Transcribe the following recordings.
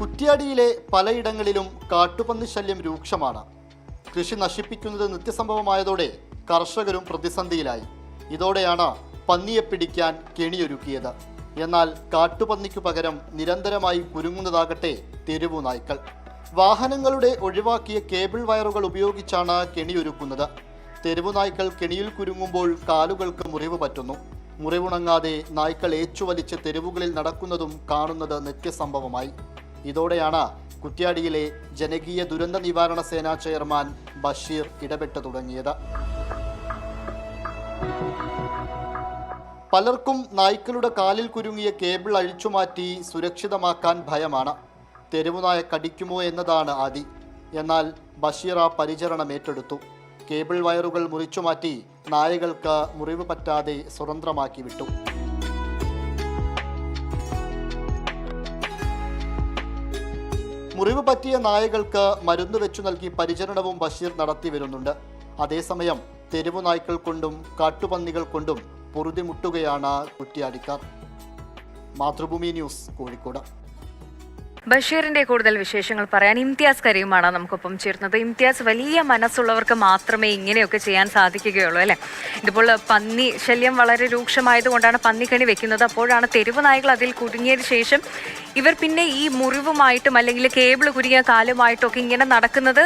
കുറ്റ്യാടിയിലെ പലയിടങ്ങളിലും കാട്ടുപന്നി ശല്യം രൂക്ഷമാണ്. കൃഷി നശിപ്പിക്കുന്നത് നിത്യസംഭവമായതോടെ കർഷകരും പ്രതിസന്ധിയിലായി. ഇതോടെയാണ് പന്നിയെ പിടിക്കാൻ കെണിയൊരുക്കിയത്. എന്നാൽ കാട്ടുപന്നിക്കു പകരം നിരന്തരമായി കുരുങ്ങുന്നതാകട്ടെ തെരുവു നായ്ക്കൾ. വാഹനങ്ങളുടെ ഒഴിവാക്കിയ കേബിൾ വയറുകൾ ഉപയോഗിച്ചാണ് കെണിയൊരുക്കുന്നത്. തെരുവു നായ്ക്കൾ കെണിയിൽ കുരുങ്ങുമ്പോൾ കാലുകൾക്ക് മുറിവ് പറ്റുന്നു. മുറിവുണങ്ങാതെ നായ്ക്കൾ ഏച്ചുവലിച്ച് തെരുവുകളിൽ നടക്കുന്നതും കാണുന്നത് നിത്യസംഭവമായി. ഇതോടെയാണ് കുറ്റ്യാടിയിലെ ജനകീയ ദുരന്ത നിവാരണ സേനാ ചെയർമാൻ ബഷീർ ഇടപെട്ടു തുടങ്ങിയത്. പലർക്കും നായ്ക്കളുടെ കാലിൽ കുരുങ്ങിയ കേബിൾ അഴിച്ചുമാറ്റി സുരക്ഷിതമാക്കാൻ ഭയമാണ്. തെരുവുനായ കടിക്കുമോ എന്നതാണ് ആദി എന്നാൽ ബഷീർ ആ പരിചരണം ഏറ്റെടുത്തു. കേബിൾ വയറുകൾ മുറിച്ചുമാറ്റി നായകൾക്ക് മുറിവ് പറ്റാതെ സ്വതന്ത്രമാക്കി വിട്ടു. മുറിവ് പറ്റിയ നായകൾക്ക് മരുന്ന് വെച്ചു നൽകി പരിചരണവും ബഷീർ നടത്തി വരുന്നുണ്ട്. അതേസമയം തെരുവു നായ്ക്കൾ കൊണ്ടും കാട്ടുപന്നികൾ കൊണ്ടും പൊറുതിമുട്ടുകയാണ് കുറ്റിയാടിക്കാർ. മാതൃഭൂമി ന്യൂസ് കോഴിക്കോട്. ബഷീറിന്റെ കൂടുതൽ വിശേഷങ്ങൾ പറയാൻ ഇംതിയാസ് കരീമാണ് നമുക്കൊപ്പം ചേർന്നത് ഇംതിയാസ് വലിയ മനസ്സുള്ളവർക്ക് മാത്രമേ ഇങ്ങനെയൊക്കെ ചെയ്യാൻ സാധിക്കുകയുള്ളൂ അല്ലെ? ഇതിപ്പോൾ പന്നി ശല്യം വളരെ രൂക്ഷമായതുകൊണ്ടാണ് പന്നിക്കണി വെക്കുന്നത്. അപ്പോഴാണ് തെരുവ് നായകൾ അതിൽ കുടുങ്ങിയതിന് ശേഷം ഇവർ പിന്നെ ഈ മുറിവുമായിട്ടും അല്ലെങ്കിൽ കേബിൾ കുരുങ്ങിയ കാലുമായിട്ടൊക്കെ ഇങ്ങനെ നടക്കുന്നത്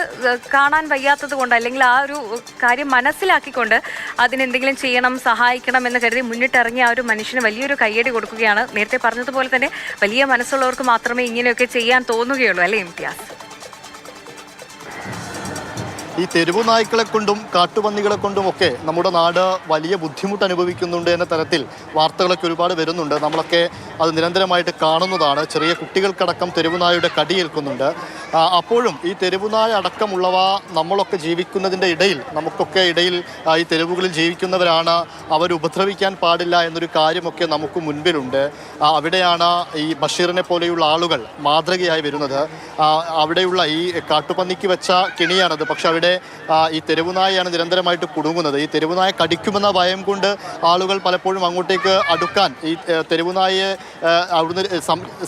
കാണാൻ വയ്യാത്തത് കൊണ്ട് അല്ലെങ്കിൽ ആ ഒരു കാര്യം മനസ്സിലാക്കിക്കൊണ്ട് അതിനെന്തെങ്കിലും ചെയ്യണം സഹായിക്കണം എന്ന് കരുതി മുന്നിട്ടിറങ്ങിയ ആ ഒരു മനുഷ്യന് വലിയൊരു കയ്യടി കൊടുക്കുകയാണ്. നേരത്തെ പറഞ്ഞതുപോലെ തന്നെ വലിയ മനസ്സുള്ളവർക്ക് മാത്രമേ ഇങ്ങനെയൊക്കെ ചെയ്യാൻ തോന്നുകയുള്ളൂ അല്ലേ ഇംതിയാസ്? ഈ തെരുവു നായ്ക്കളെ കൊണ്ടും കാട്ടുപന്നികളെ കൊണ്ടും ഒക്കെ നമ്മുടെ നാട് വലിയ ബുദ്ധിമുട്ട് അനുഭവിക്കുന്നുണ്ട് എന്ന തരത്തിൽ വാർത്തകളൊക്കെ ഒരുപാട് വരുന്നുണ്ട്. നമ്മളൊക്കെ അത് നിരന്തരമായിട്ട് കാണുന്നതാണ്. ചെറിയ കുട്ടികൾക്കടക്കം തെരുവുനായുടെ കടിയേൽക്കുന്നുണ്ട് അപ്പോഴും ഈ തെരുവുനായ അടക്കമുള്ളവ നമ്മളൊക്കെ ജീവിക്കുന്നതിന്റെ ഇടയിൽ നമുക്കൊക്കെ ഇടയിൽ ഈ തെരുവുകളിൽ ജീവിക്കുന്നവരാണ് അവർ ഉപദ്രവിക്കാൻ പാടില്ല എന്നൊരു കാര്യമൊക്കെ നമുക്ക് മുൻപിലുണ്ട്. അവിടെയാണ് ഈ ബഷീറിനെ പോലെയുള്ള ആളുകൾ മാതൃകയായി വരുന്നത്. അവിടെയുള്ള ഈ കാട്ടുപന്നിക്ക് വെച്ച കെണിയാണത്. പക്ഷെ അവിടെ ആ, ഈ തെരുവുനായയാണ് നിരന്തരമായിട്ട് കുടുങ്ങുന്നത്. ഈ തെരുവുനായ കടിക്കുമെന്ന ഭയം കൊണ്ട് ആളുകൾ പലപ്പോഴും അങ്ങോട്ടേക്ക് അടുക്കാൻ ഈ തെരുവുനായെ അവിടുന്ന്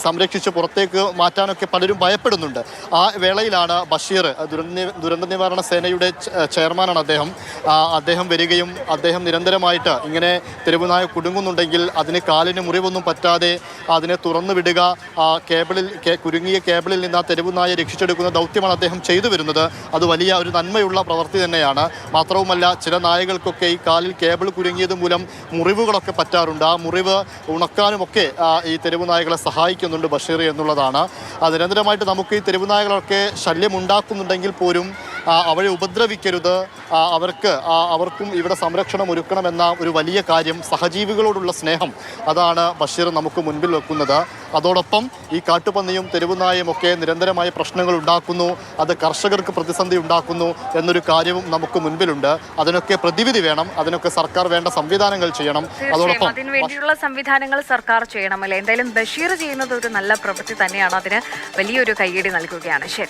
സംരക്ഷിച്ച് പുറത്തേക്ക് മാറ്റാനൊക്കെ പലരും ഭയപ്പെടുന്നുണ്ട്. ആ വേളയിലാണ് ബഷീർ ദുരന്ത ദുരന്ത നിവാരണ സേനയുടെ ചെയർമാനാണ് അദ്ദേഹം. അദ്ദേഹം വരികയും അദ്ദേഹം നിരന്തരമായിട്ട് ഇങ്ങനെ തെരുവുനായ കുടുങ്ങുന്നുണ്ടെങ്കിൽ അതിന് കാലിന് മുറിവൊന്നും പറ്റാതെ അതിനെ തുറന്നു വിടുക കേബിളിൽ കുരുങ്ങിയ കേബിളിൽ നിന്ന് ആ തെരുവുനായ രക്ഷിച്ചെടുക്കുന്ന ദൗത്യമാണ് അദ്ദേഹം ചെയ്തു വരുന്നത്. അത് വലിയ ഒരു നന്മയുള്ള പ്രവൃത്തി തന്നെയാണ്. മാത്രവുമല്ല ചില നായകൾക്കൊക്കെ ഈ കാലിൽ കേബിൾ കുരുങ്ങിയത് മൂലം മുറിവുകളൊക്കെ പറ്റാറുണ്ട്. ആ മുറിവ് ഉണക്കാനുമൊക്കെ ഈ തെരുവു നായകളെ സഹായിക്കുന്നുണ്ട് ബഷീർ എന്നുള്ളതാണ്. നിരന്തരമായിട്ട് നമുക്ക് ഈ തെരുവു നായകളൊക്കെ ശല്യമുണ്ടാക്കുന്നുണ്ടെങ്കിൽ പോലും അവരെ ഉപദ്രവിക്കരുത്. അവർക്ക് അവർക്കും ഇവിടെ സംരക്ഷണം ഒരുക്കണമെന്ന ഒരു വലിയ കാര്യം സഹജീവികളോടുള്ള സ്നേഹം അതാണ് ബഷീർ നമുക്ക് മുൻപിൽ വെക്കുന്നത്. അതോടൊപ്പം ഈ കാട്ടുപന്നിയും തെരുവുനായും ഒക്കെ നിരന്തരമായ പ്രശ്നങ്ങൾ ഉണ്ടാക്കുന്നു. അത് കർഷകർക്ക് പ്രതിസന്ധി ഉണ്ടാക്കുന്നു എന്നൊരു കാര്യവും നമുക്ക് മുൻപിലുണ്ട്. അതിനൊക്കെ പ്രതിവിധി വേണം. അതിനൊക്കെ സർക്കാർ വേണ്ട സംവിധാനങ്ങൾ ചെയ്യണം. അതോടൊപ്പം അതിനുവേണ്ടിയുള്ള സംവിധാനങ്ങൾ സർക്കാർ ചെയ്യണം അല്ലെ? എന്തായാലും ബഷീർ ചെയ്യുന്നത് ഒരു നല്ല പ്രവൃത്തി തന്നെയാണ്. അതിന് വലിയൊരു കയ്യടി നൽകുകയാണ്. ശരി.